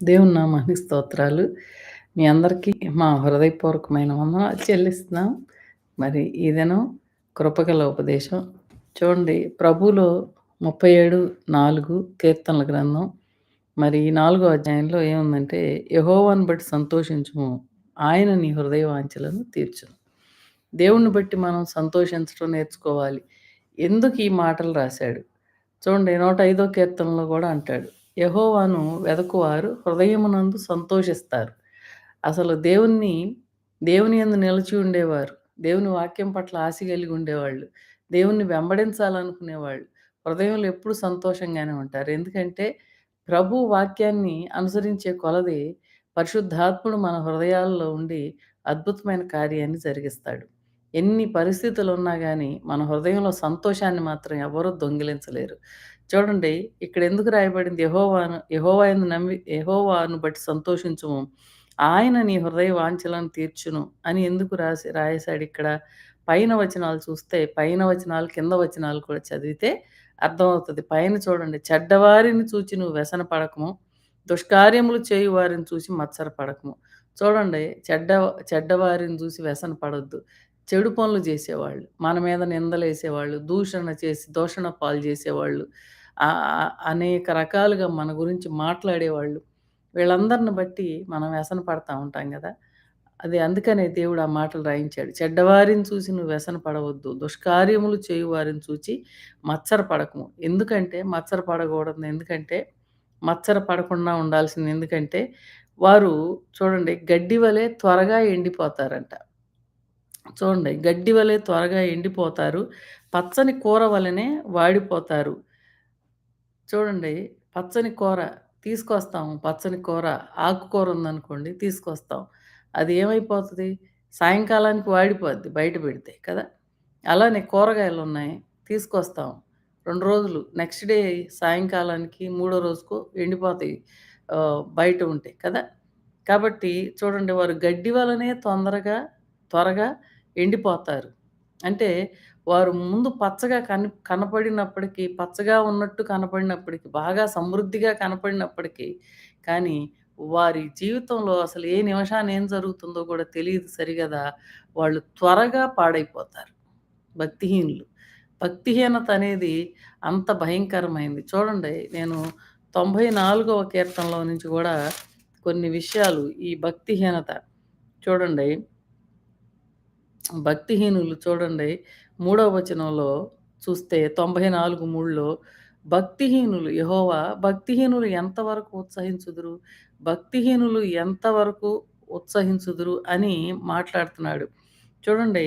దేవుని నామానికి స్తోత్రాలు. మీ అందరికీ మా హృదయపూర్వకమైన వందనాలు చెల్లిస్తున్నాం. మరి ఇదను కృపగల ఉపదేశం చూడండి ప్రభులో ముప్పై ఏడు నాలుగు కీర్తనల గ్రంథం. మరి ఈ నాలుగో అధ్యాయంలో ఏముందంటే యెహోవాను బట్టి సంతోషించము ఆయన నీ హృదయ వాంఛలను తీర్చును. దేవుణ్ణి బట్టి మనం సంతోషించడం నేర్చుకోవాలి. ఎందుకు ఈ మాటలు రాశాడు? చూడండి 105 కీర్తనలో కూడా అంటాడు. యహోవాను వెదకువారు హృదయమునందు సంతోషిస్తారు. అసలు దేవుణ్ణి దేవుని యందు నిలిచి ఉండేవారు. దేవుని వాక్యం పట్ల ఆశ కలిగి ఉండేవాళ్ళు. దేవుణ్ణి వెంబడించాలనుకునేవాళ్ళు. హృదయంలో ఎప్పుడు సంతోషంగానే ఉంటారు. ఎందుకంటే ప్రభు వాక్యాన్ని అనుసరించే కొలది పరిశుద్ధాత్ముడు మన హృదయాల్లో ఉండి అద్భుతమైన కార్యాన్ని జరిగిస్తాడు. ఎన్ని పరిస్థితులున్నా కానీ మన హృదయంలో సంతోషాన్ని మాత్రం ఎవరూ దొంగిలించలేరు. చూడండి ఇక్కడ ఎందుకు రాయబడింది యహోవాను యహోవాయను నమ్మి యహోవాను బట్టి సంతోషించము ఆయన నీ హృదయ వాంఛలను తీర్చును అని ఎందుకు రాసి రాయేసాడిక్కడ? పైన వచనాలు చూస్తే పైన వచనాలు, కింద వచనాలు కూడా చదివితే అర్థమవుతుంది పైన చూడండి చెడ్డవారిని చూచి నువ్వు వ్యసన పడకము. దుష్కార్యములు చేయు వారిని చూసి మత్సర పడకము. చూడండి చెడ్డ చెడ్డవారిని చూసి వ్యసన పడొద్దు. చెడు పనులు చేసేవాళ్ళు, మన మీద నిందలేసేవాళ్ళు, దూషణ చేసి దూషణ పాలు చేసేవాళ్ళు, అనేక రకాలుగా మన గురించి మాట్లాడేవాళ్ళు. వీళ్ళందరిని బట్టి మనం వ్యసన పడతా ఉంటాం కదా అది అందుకనే దేవుడు ఆ మాటలు రాయించాడు. చెడ్డవారిని చూసి నువ్వు వ్యసన పడవద్దు. దుష్కార్యములు చేయు వారిని చూచి మత్సర పడకము. ఎందుకంటే మచ్చర పడకూడదు. ఎందుకంటే మచ్చర పడకుండా ఉండాల్సింది ఎందుకంటే వారు చూడండి గడ్డి వలె త్వరగా ఎండిపోతారంట. చూడండి గడ్డి వలె త్వరగా ఎండిపోతారు. పచ్చని కూర వలనే వాడిపోతారు. చూడండి పచ్చని కూర తీసుకొస్తాం. పచ్చని కూర ఆకుకూర ఉందనుకోండి తీసుకొస్తాం. అది ఏమైపోతుంది సాయంకాలానికి వాడిపోద్ది బయట పెడితే కదా! అలానే కూరగాయలు ఉన్నాయి తీసుకొస్తాం. రెండు రోజులు నెక్స్ట్ డే సాయంకాలానికి మూడో రోజుకో ఎండిపోతాయి. బయట ఉంటాయి కదా! కాబట్టి చూడండి వారు గడ్డి వలనే తొందరగా త్వరగా ఎండిపోతారు. అంటే వారు ముందు పచ్చగా కని కనపడినప్పటికీ పచ్చగా ఉన్నట్టు కనపడినప్పటికీ బాగా సమృద్ధిగా కనపడినప్పటికీ కానీ వారి జీవితంలో అసలు ఏ నిమిషాన్ని ఏం జరుగుతుందో కూడా తెలియదు సరిగదా! వాళ్ళు త్వరగా పాడైపోతారు. భక్తిహీనులు. భక్తిహీనత అనేది అంత భయంకరమైంది. చూడండి నేను 94వ కీర్తనలో నుంచి కూడా కొన్ని విషయాలు ఈ భక్తిహీనత చూడండి. భక్తిహీనులు చూడండి మూడవ వచనంలో చూస్తే 94:3లో భక్తిహీనులు యహోవా భక్తిహీనులు ఎంతవరకు ఉత్సహించుదురు? భక్తిహీనులు ఎంతవరకు ఉత్సహించుదురు అని మాట్లాడుతున్నాడు. చూడండి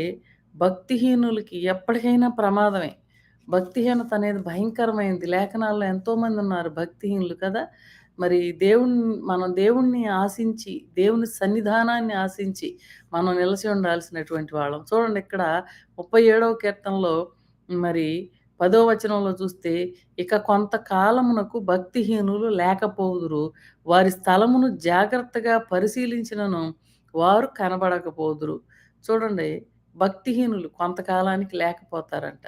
భక్తిహీనులకి ఎప్పటికైనా ప్రమాదమే. భక్తిహీనత అనేది భయంకరమైంది లేఖనాల్లో ఎంతోమంది ఉన్నారు భక్తిహీనులు కదా! మరి దేవుణ్ణి మనం దేవుణ్ణి ఆశించి, దేవుని సన్నిధానాన్ని ఆశించి మనం నిలిచి ఉండాల్సినటువంటి వాళ్ళం. చూడండి ఇక్కడ 37వ కీర్తనలో మరి పదో వచనంలో చూస్తే ఇక కొంతకాలమునకు భక్తిహీనులు లేకపోదురు వారి స్థలమును జాగ్రత్తగా పరిశీలించినను వారు కనబడకపోదురు. చూడండి భక్తిహీనులు కొంతకాలానికి లేకపోతారంట.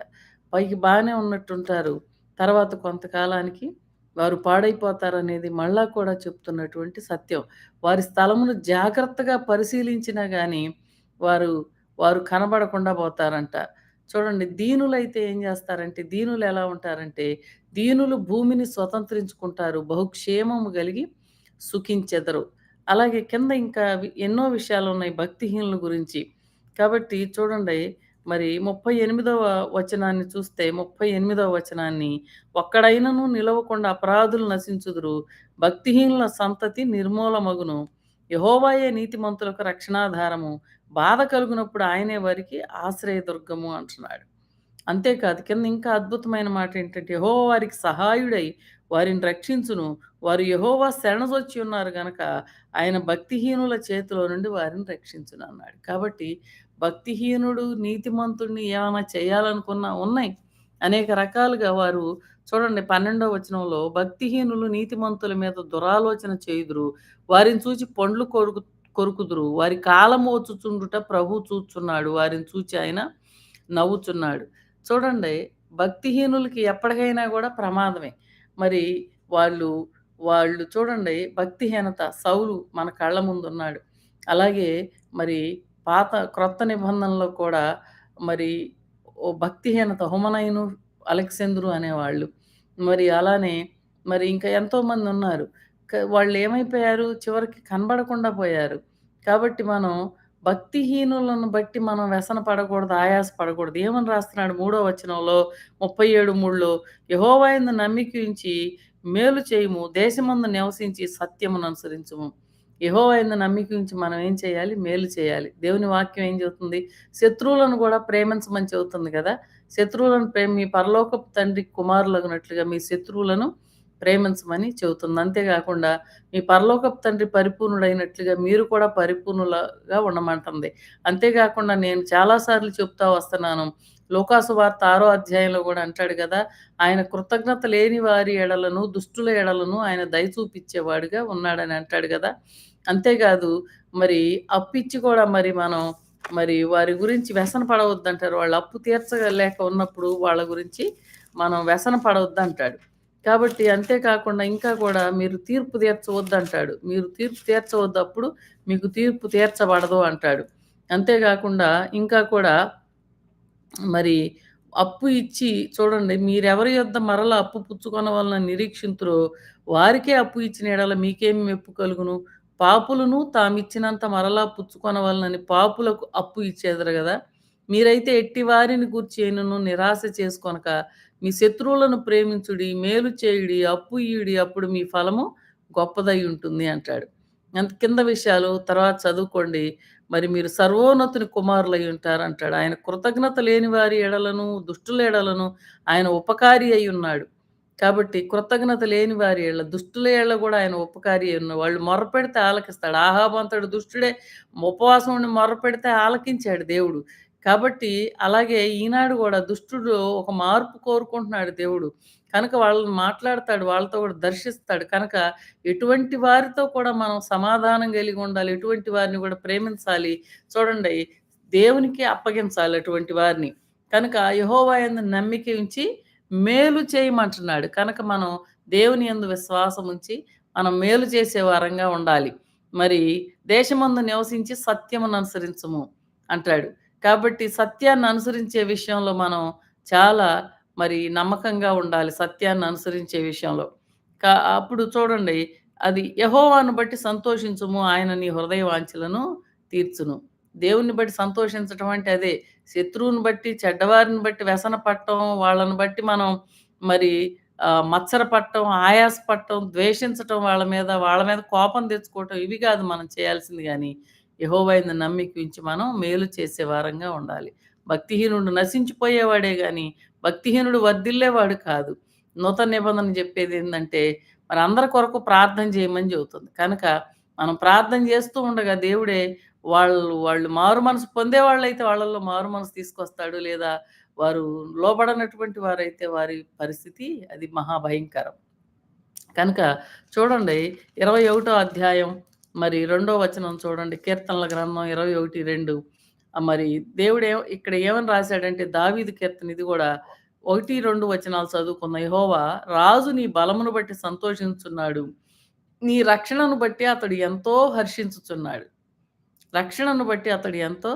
పైకి బాగానే ఉన్నట్టుంటారు. తర్వాత కొంతకాలానికి వారు పాడైపోతారనేది మళ్ళా కూడా చెప్తున్నటువంటి సత్యం. వారి స్థలమును జాగ్రత్తగా పరిశీలించినా కానీ వారు వారు కనబడకుండా పోతారంట. చూడండి దీనులైతే ఏం చేస్తారంటే దీనులు ఎలా ఉంటారంటే దీనులు భూమిని స్వతంత్రించుకుంటారు. బహుక్షేమము కలిగి సుఖించెదరు. అలాగే కింద ఇంకా ఎన్నో విషయాలు ఉన్నాయి భక్తిహీనుల గురించి. కాబట్టి చూడండి మరి 38వ వచనాన్ని చూస్తే 38వ వచనాన్ని ఒక్కడైనను నిలవకుండా అపరాధులు నశించుదురు. భక్తిహీనుల సంతతి నిర్మూలమగును. యహోవాయే నీతిమంతులకు రక్షణాధారము. బాధ కలుగునప్పుడు ఆయనే వారికి ఆశ్రయదుర్గము అంటున్నాడు. అంతేకాదు కింద ఇంకా అద్భుతమైన మాట ఏంటంటే యహోవారికి వారికి సహాయుడై వారిని రక్షించును. వారు యహోవా శరణజొచ్చి ఉన్నారు గనక ఆయన భక్తిహీనుల చేతిలో నుండి వారిని రక్షించును అన్నాడు. కాబట్టి భక్తిహీనుడు నీతిమంతుడిని ఏమైనా చేయాలనుకున్నా ఉన్నాయి. అనేక రకాలుగా వారు చూడండి 12వ వచనంలో భక్తిహీనులు నీతిమంతుల మీద దురాలోచన చేయుదురు. వారిని చూచి పండ్లు కొరుకు కొరుకుదురు. వారి కాలము వచ్చుచుండుట ప్రభువు చూచున్నాడు వారిని చూచి ఆయన నవ్వుచున్నాడు. చూడండి భక్తిహీనులకి ఎప్పటికైనా కూడా ప్రమాదమే. మరి వాళ్ళు వాళ్ళు చూడండి భక్తిహీనత సౌలు మన కళ్ళ ముందున్నాడు. అలాగే మరి పాత క్రొత్త నిబంధనలో కూడా మరి ఓ భక్తిహీనత హుమనయును, అలెక్సేంద్రు అనేవాళ్ళు. మరి అలానే మరి ఇంకా ఎంతోమంది ఉన్నారు వాళ్ళు ఏమైపోయారు చివరికి కనబడకుండా పోయారు. కాబట్టి మనం భక్తిహీనులను బట్టి మనం వ్యసన పడకూడదు, ఆయాస పడకూడదు. ఏమని రాస్తున్నాడు మూడో వచనంలో ముప్పై ఏడు మూడులో యహోవాయిని నమ్మికించి మేలు చేయము దేశమందు నివసించి సత్యమును అనుసరించము యందు నమ్మికించి మనం ఏం చేయాలి? మేలు చేయాలి. దేవుని వాక్యం ఏం చెబుతుంది? శత్రువులను కూడా ప్రేమించమని చెబుతుంది కదా శత్రువులను ప్రేమ మీ పరలోకపు తండ్రి కుమారులగినట్లుగా మీ శత్రువులను ప్రేమించమని చెబుతుంది. అంతేకాకుండా మీ పరలోకపు తండ్రి పరిపూర్ణుడైనట్లుగా మీరు కూడా పరిపూర్ణులుగా ఉండమంటుంది. అంతేకాకుండా నేను చాలాసార్లు చెప్తా వస్తున్నాను. లోకాసు వార్త ఆరో అధ్యాయంలో కూడా అంటాడు కదా ఆయన కృతజ్ఞత లేని వారి ఎడలను, దుష్టుల ఎడలను ఆయన దయ చూపిచ్చేవాడుగా ఉన్నాడని అంటాడు కదా అంతేకాదు మరి అప్పిచ్చి కూడా మరి మనం మరి వారి గురించి వ్యసన పడవద్దు అంటారు వాళ్ళు అప్పు తీర్చలేక ఉన్నప్పుడు వాళ్ళ గురించి మనం వ్యసన పడవద్దు అంటాడు కాబట్టి అంతేకాకుండా ఇంకా కూడా మీరు తీర్పు తీర్చవద్దంటాడు. మీరు తీర్పు తీర్చవద్దు అప్పుడు మీకు తీర్పు తీర్చబడదు అంటాడు. అంతేకాకుండా ఇంకా కూడా మరి అప్పు ఇచ్చి చూడండి మీరెవరి యొద్ద మరల అప్పు పుచ్చుకొన వలన నిరీక్షింతురో వారికే అప్పు ఇచ్చిన ఎడల మీకేమి మెప్పు కలుగును? పాపులను తామిచ్చినంత మరలా పుచ్చుకొనవలనని పాపులకు అప్పు ఇచ్చేదరు కదా మీరైతే ఎట్టి వారిని గూర్చి నిరాశ చేసుకొనక మీ శత్రువులను ప్రేమించుడి, మేలు చేయుడి, అప్పు ఇయ్యుడి అప్పుడు మీ ఫలము గొప్పదై ఉంటుంది అంటాడు. అంత కింద విషయాలు తర్వాత చదువుకోండి. మరి మీరు సర్వోన్నతుని కుమారులై ఉంటారంటాడు. ఆయన కృతజ్ఞత లేని వారి ఎడలను, దుష్టుల ఎడలను ఆయన ఉపకారి అయి ఉన్నాడు కాబట్టి కృతజ్ఞత లేని వారి ఏళ్ళ దుష్టుల ఏళ్ళ కూడా ఆయన ఉపకారి ఉన్న వాళ్ళు మొర్రపెడితే ఆలకిస్తాడు. ఆహాబంతుడు దుష్టుడే ఉపవాసం ఉండి మొర్రపెడితే ఆలకించాడు దేవుడు. కాబట్టి అలాగే ఈనాడు కూడా దుష్టుడు ఒక మార్పు కోరుకుంటున్నాడు దేవుడు. కనుక వాళ్ళని మాట్లాడతాడు. వాళ్ళతో కూడా దర్శిస్తాడు. కనుక ఎటువంటి వారితో కూడా మనం సమాధానం కలిగి ఉండాలి. ఎటువంటి వారిని కూడా ప్రేమించాలి. చూడండి దేవునికి అప్పగించాలి అటువంటి వారిని. కనుక యహోవా యందు నమ్మిక ఉంచి మేలు చేయమంటున్నాడు. కనుక మనం దేవుని యందు విశ్వాసం ఉంచి మనం మేలు చేసే వారంగా ఉండాలి. మరి దేశమందు నివసించి సత్యముననుసరించుము అంటాడు. కాబట్టి సత్యాన్ని అనుసరించే విషయంలో మనం చాలా మరి నమ్మకంగా ఉండాలి. సత్యాన్ని అనుసరించే విషయంలో. కా అప్పుడు చూడండి అది యహోవాను బట్టి సంతోషించుము. ఆయన నీ హృదయ వాంఛలను తీర్చును. దేవుని బట్టి సంతోషించటం అంటే అదే. శత్రువుని బట్టి, చెడ్డవారిని బట్టి వ్యసన పట్టడం వాళ్ళని బట్టి మనం మరి మత్సర పట్టడం ఆయాస పట్టడం ద్వేషించటం వాళ్ళ మీద, వాళ్ళ మీద కోపం తెచ్చుకోవటం ఇవి కాదు మనం చేయాల్సింది కానీ యహోవైన నమ్మిక ఉంచి మనం మేలు చేసే వారంగా ఉండాలి. భక్తిహీనుడు నశించిపోయేవాడే కానీ భక్తిహీనుడు వర్దిల్లేవాడు కాదు. నూతన నిబంధన చెప్పేది ఏంటంటే మన అందరి కొరకు ప్రార్థన చేయమని చెబుతుంది. కనుక మనం ప్రార్థన చేస్తూ ఉండగా దేవుడే వాళ్ళు వాళ్ళు మారు మనసు పొందేవాళ్ళైతే వాళ్ళల్లో మారు మనసు తీసుకొస్తాడు. లేదా వారు లోబడనటువంటి వారైతే వారి పరిస్థితి అది మహా భయంకరం. కనుక చూడండి 21 అధ్యాయం మరి రెండో వచనం చూడండి. కీర్తనల గ్రంథం ఇరవై ఒకటి రెండు మరి దేవుడే ఇక్కడ ఏమని రాశాడంటే దావీదు కీర్తన ఇది కూడా ఒకటి రెండు వచనాలు చదువుకున్న యహోవా రాజు నీ బలమును బట్టి సంతోషించున్నాడు నీ రక్షణను బట్టి అతడు ఎంతో హర్షించుచున్నాడు. రక్షణను బట్టి అతడు ఎంతో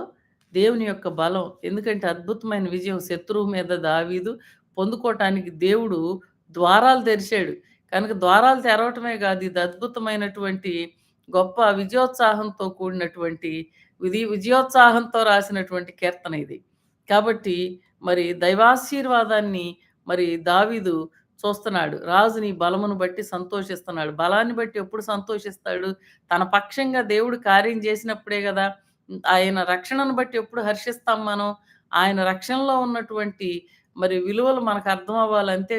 దేవుని యొక్క బలం. ఎందుకంటే అద్భుతమైన విజయం శత్రువు మీద దావీదు పొందుకోవటానికి దేవుడు ద్వారాలు తెరిచాడు. కనుక ద్వారాలు తెరవటమే కాదు ఇది అద్భుతమైనటువంటి గొప్ప విజయోత్సాహంతో కూడినటువంటి విధి విజయోత్సాహంతో రాసినటువంటి కీర్తన ఇది. కాబట్టి మరి దైవాశీర్వాదాన్ని మరి దావీదు చూస్తున్నాడు. రాజు నీ బలమును బట్టి సంతోషిస్తున్నాడు. బలాన్ని బట్టి ఎప్పుడు సంతోషిస్తాడు? తన పక్షంగా దేవుడు కార్యం చేసినప్పుడే కదా ఆయన రక్షణను బట్టి ఎప్పుడు హర్షిస్తాం మనం? ఆయన రక్షణలో ఉన్నటువంటి మరి విలువలు మనకు అర్థం అవ్వాలి. అంతే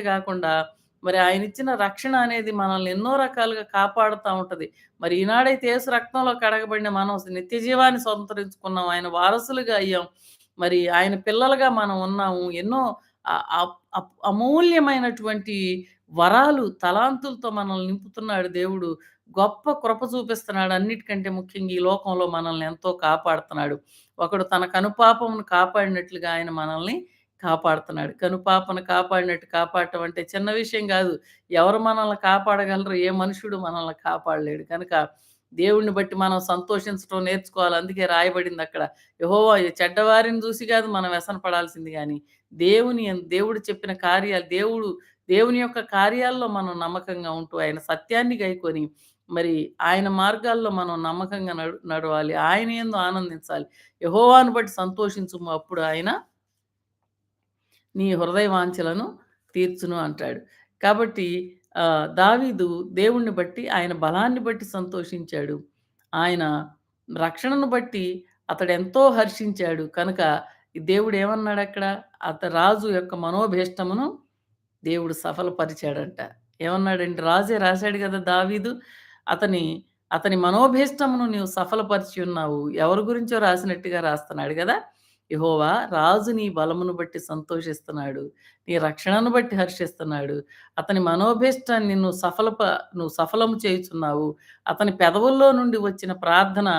మరి ఆయన ఇచ్చిన రక్షణ అనేది మనల్ని ఎన్నో రకాలుగా కాపాడుతూ ఉంటుంది మరి ఈనాడైతే యేసు రక్తంలో కడగబడిన మనం నిత్య జీవాన్ని స్వతంత్రించుకున్నాం. ఆయన వారసులుగా అయ్యాం. మరి ఆయన పిల్లలుగా మనం ఉన్నాము. ఎన్నో అప్ అప్ అమూల్యమైనటువంటి వరాలు, తలాంతులతో మనల్ని నింపుతున్నాడు దేవుడు. గొప్ప కృప చూపిస్తున్నాడు. అన్నిటికంటే ముఖ్యంగా ఈ లోకంలో మనల్ని ఎంతో కాపాడుతున్నాడు. ఒకడు తన కనుపాపమును కాపాడినట్లుగా ఆయన మనల్ని కాపాడుతున్నాడు. కనుపాపను కాపాడినట్టు కాపాడటం అంటే చిన్న విషయం కాదు. ఎవరు మనల్ని కాపాడగలరు? ఏ మనుషుడు మనల్ని కాపాడలేడు. కనుక దేవుణ్ణి బట్టి మనం సంతోషించడం నేర్చుకోవాలి. అందుకే రాయబడింది అక్కడ. యహోవా చెడ్డవారిని చూసి కాదు మనం వ్యసనపడాల్సింది కానీ దేవుని దేవుడు చెప్పిన కార్యాలు దేవుడు దేవుని యొక్క కార్యాల్లో మనం నమ్మకంగా ఉంటూ ఆయన సత్యాన్ని గైకొని మరి ఆయన మార్గాల్లో మనం నమ్మకంగా నడు నడవాలి. ఆయన ఎందు ఆనందించాలి. యహోవాను బట్టి సంతోషించము అప్పుడు ఆయన నీ హృదయ వాంఛలను తీర్చును అంటాడు. కాబట్టి దావీదు దేవుణ్ణి బట్టి ఆయన బలాన్ని బట్టి సంతోషించాడు. ఆయన రక్షణను బట్టి అతడు ఎంతో హర్షించాడు. కనుక దేవుడు ఏమన్నాడు అక్కడ అత రాజు యొక్క మనోభీష్టమును దేవుడు సఫలపరిచాడంట. ఏమన్నాడంటే రాజే రాశాడు కదా దావీదు అతని అతని మనోభీష్టమును నీవు సఫలపరిచి ఉన్నావు. ఎవరి గురించో రాసినట్టుగా రాస్తున్నాడు కదా? యహోవా రాజు నీ బలమును బట్టి సంతోషిస్తున్నాడు. నీ రక్షణను బట్టి హర్షిస్తున్నాడు. అతని మనోభీష్టాన్ని నువ్వు సఫలప నువ్వు సఫలము చేయుచున్నావు. అతని పెదవుల్లో నుండి వచ్చిన ప్రార్థన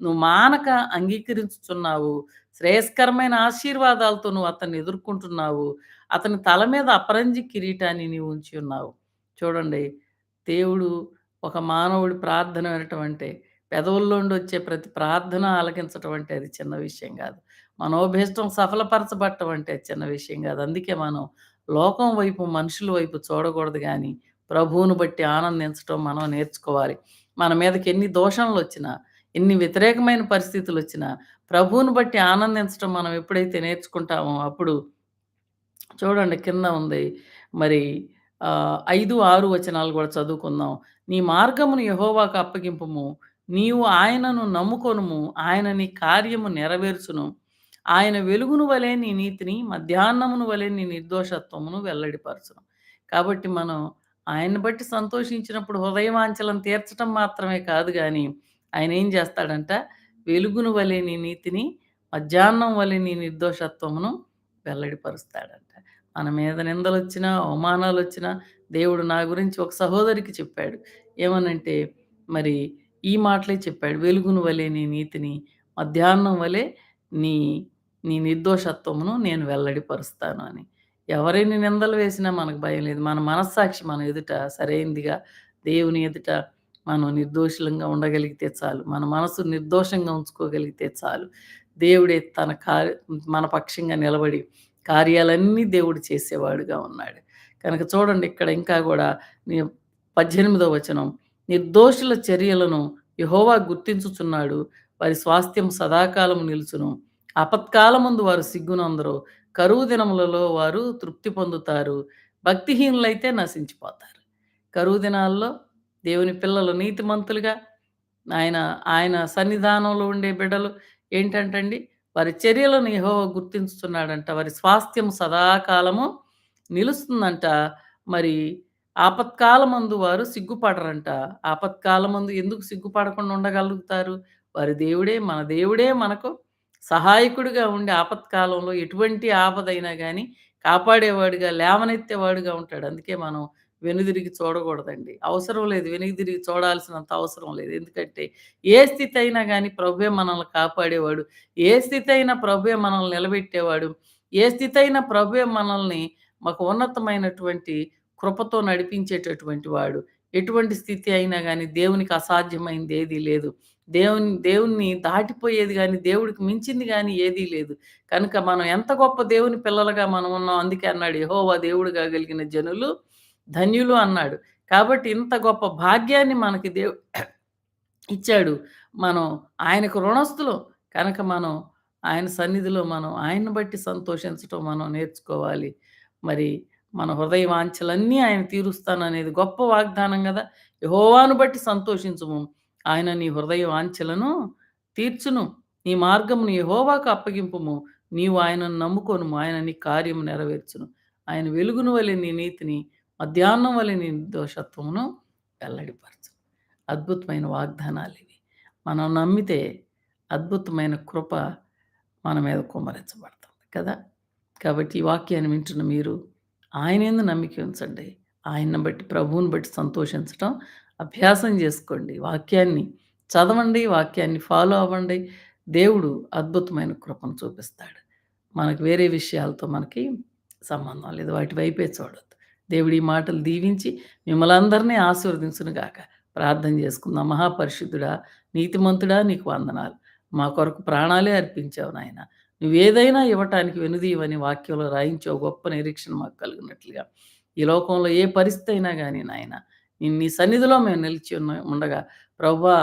నువ్వు మానక అంగీకరించుచున్నావు. శ్రేయస్కరమైన ఆశీర్వాదాలతో నువ్వు అతన్ని ఎదుర్కొంటున్నావు. అతని తల మీద అపరంజి కిరీటాన్ని నీవు ఉంచి ఉన్నావు. చూడండి దేవుడు ఒక మానవుడి ప్రార్థన వినటం అంటే పెదవుల్లోండి వచ్చే ప్రతి ప్రార్థన ఆలకించటం అంటే అది చిన్న విషయం కాదు. మనోభీష్టం సఫలపరచబట్టం అంటే చిన్న విషయం కాదు. అందుకే మనం లోకం వైపు మనుషుల వైపు చూడకూడదు కానీ ప్రభువును బట్టి ఆనందించడం మనం నేర్చుకోవాలి. మన మీదకి ఎన్ని దోషణలు వచ్చినా ఎన్ని వ్యతిరేకమైన పరిస్థితులు వచ్చినా ప్రభువును బట్టి ఆనందించడం మనం ఎప్పుడైతే నేర్చుకుంటామో అప్పుడు చూడండి కింద ఉంది. మరి ఐదు ఆరు వచనాలు కూడా చదువుకుందాం. నీ మార్గమును యహోవాకు అప్పగింపుము. నీవు ఆయనను నమ్ముకొనుము. ఆయన నీ కార్యము నెరవేర్చును. ఆయన వెలుగును వలె నీ నీతిని మధ్యాహ్నమును వలె నీ నిర్దోషత్వమును వెల్లడిపరచడం కాబట్టి మనం ఆయన్ని బట్టి సంతోషించినప్పుడు హృదయవాంచలను తీర్చడం మాత్రమే కాదు కానీ ఆయన ఏం చేస్తాడంట? వెలుగును వలె నీ నీతిని మధ్యాహ్నం వలె నీ నిర్దోషత్వమును వెల్లడిపరుస్తాడంట. మన మీద నిందలు వచ్చినా అవమానాలు వచ్చినా దేవుడు నా గురించి ఒక సహోదరికి చెప్పాడు. ఏమనంటే మరి ఈ మాటలే చెప్పాడు. వెలుగును వలె నీ నీతిని మధ్యాహ్నం వలె నీ నీ నిర్దోషత్వమును నేను వెల్లడిపరుస్తాను అని. ఎవరైనా నిందలు వేసినా మనకు భయం లేదు. మన మనస్సాక్షి మన ఎదుట సరైందిగా దేవుని ఎదుట మనం నిర్దోషులంగా ఉండగలిగితే చాలు. మన మనసు నిర్దోషంగా ఉంచుకోగలిగితే చాలు. దేవుడే తన కార్య మన పక్షంగా నిలబడి కార్యాలన్నీ దేవుడు చేసేవాడుగా ఉన్నాడు. కనుక చూడండి ఇక్కడ ఇంకా కూడా పద్దెనిమిదో వచనం. నిర్దోషుల చర్యలను యహోవా గుర్తించుచున్నాడు. వారి స్వాస్థ్యం సదాకాలం నిలుచును. ముందు వారు సిగ్గునందరు. కరువు దినములలో వారు తృప్తి పొందుతారు. భక్తిహీనులైతే నశించిపోతారు. కరువు దినాల్లో దేవుని పిల్లలు నీతిమంతులుగా ఆయన ఆయన సన్నిధానంలో ఉండే బిడ్డలు ఏంటంటండి? వారి చర్యలను ఏహో గుర్తించుతున్నాడంట. వారి స్వాస్థ్యం సదాకాలము నిలుస్తుందంట. మరి ఆపత్కాలమందు వారు సిగ్గుపడరంట. ఆపత్కాలమందు ఎందుకు సిగ్గుపడకుండా ఉండగలుగుతారు? వారి దేవుడే మన దేవుడే మనకు సహాయకుడిగా ఉండే ఆపత్కాలంలో ఎటువంటి ఆపదైనా కానీ కాపాడేవాడిగా లేవనెత్తేవాడిగా ఉంటాడు. అందుకే మనం వెనుదిరిగి చూడకూడదండి. అవసరం లేదు. వెనుదిరిగి చూడాల్సినంత అవసరం లేదు. ఎందుకంటే ఏ స్థితి అయినా కానీ ప్రభే మనల్ని కాపాడేవాడు. ఏ స్థితి అయినా ప్రభే మనల్ని నిలబెట్టేవాడు. ఏ స్థితి అయినా ప్రభే మనల్ని మాకు ఉన్నతమైనటువంటి కృపతో నడిపించేటటువంటి వాడు. ఎటువంటి స్థితి అయినా కానీ దేవునికి అసాధ్యమైంది ఏదీ లేదు. దేవుని దేవుణ్ణి దాటిపోయేది కానీ దేవుడికి మించింది కానీ ఏదీ లేదు. కనుక మనం ఎంత గొప్ప దేవుని పిల్లలుగా మనం ఉన్నాం అందుకే అన్నాడు యహోవా దేవుడుగా కలిగిన జనులు ధన్యులు అన్నాడు. కాబట్టి ఇంత గొప్ప భాగ్యాన్ని మనకి దేవు ఇచ్చాడు. మనం ఆయనకు రుణస్థులు. కనుక మనం ఆయన సన్నిధిలో మనం ఆయన్ని బట్టి సంతోషించటం మనం నేర్చుకోవాలి. మరి మన హృదయ వాంఛలన్నీ ఆయన తీరుస్తాననేది గొప్ప వాగ్దానం కదా. యహోవాను బట్టి సంతోషించము. ఆయన నీ హృదయ వాంఛలను తీర్చును. నీ మార్గమును యహోవాకు అప్పగింపుము. నీవు ఆయనను నమ్ముకోను ఆయన నీ కార్యము నెరవేర్చును. ఆయన వెలుగును వలె నీ నీతిని మధ్యాహ్నం వలె నీ దోషత్వమును వెల్లడిపరచు అద్భుతమైన వాగ్దానాలు ఇవి. మనం నమ్మితే అద్భుతమైన కృప మన మీద కుమ్మరించబడుతుంది కదా? కాబట్టి ఈ వాక్యాన్ని వింటున్న మీరు ఆయన ఎందు నమ్మిక ఉంచండి. ఆయన్ని బట్టి ప్రభువుని బట్టి సంతోషించటం అభ్యాసం చేసుకోండి వాక్యాన్ని చదవండి వాక్యాన్ని ఫాలో అవ్వండి దేవుడు అద్భుతమైన కృపను చూపిస్తాడు మనకు వేరే విషయాలతో మనకి సంబంధం లేదు. వాటి వైపే చూడొద్దు. దేవుడి ఈ మాటలు దీవించి మిమ్మల్ని అందరినీ ఆశీర్వదించును గాక. ప్రార్థన చేసుకుందాం. మహాపరిశుద్ధుడా, నీతిమంతుడా నీకు వందనాలు. మా కొరకు ప్రాణాలే అర్పించావు నాయన. నువ్వేదైనా ఇవ్వటానికి వెనుదీయవని వాక్యంలో రాయించావు. గొప్ప నిరీక్షణ మాకు కలిగినట్లుగా. ఈ లోకంలో ఏ పరిస్థితి అయినా కానీ నాయన, నీ నీ సన్నిధిలో మేము నిలిచి ఉన్న ఉండగా ప్రభా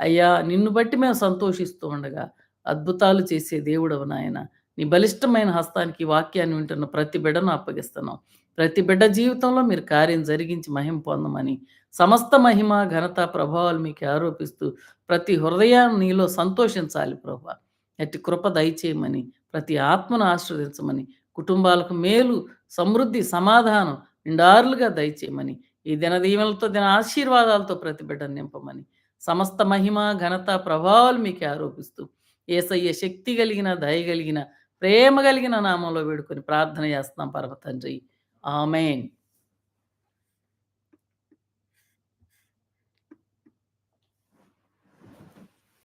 అయ్యా నిన్ను బట్టి మేము సంతోషిస్తూ ఉండగా అద్భుతాలు చేసే దేవుడవు నాయన. నీ బలిష్టమైన హస్తానికి వాక్యాన్ని వింటున్న ప్రతి బిడ్డను అప్పగిస్తున్నాం. ప్రతి బిడ్డ జీవితంలో మీరు కార్యం జరిగించి మహిం పొందమని, సమస్త మహిమ, ఘనత, ప్రభావాలు మీకు ఆరోపిస్తూ ప్రతి హృదయాన్ని నీలో సంతోషించాలి ప్రభా అట్టి కృప దయచేయమని, ప్రతి ఆత్మను ఆశ్రదించమని కుటుంబాలకు మేలు, సమృద్ధి, సమాధానం నిండారులుగా దయచేయమని, ఈ దిన దీవెనలతో, దిన ఆశీర్వాదాలతో ప్రతి బిడ్డను నింపమని, సమస్త మహిమ, ఘనత, ప్రభావాలు మీకే ఆరోపిస్తూ ఏసయ్య శక్తి కలిగిన, దయ కలిగిన, ప్రేమ కలిగిన నామంలో వేడుకొని ప్రార్థన చేస్తున్నాం పరమ తండ్రి. ఆమేన్.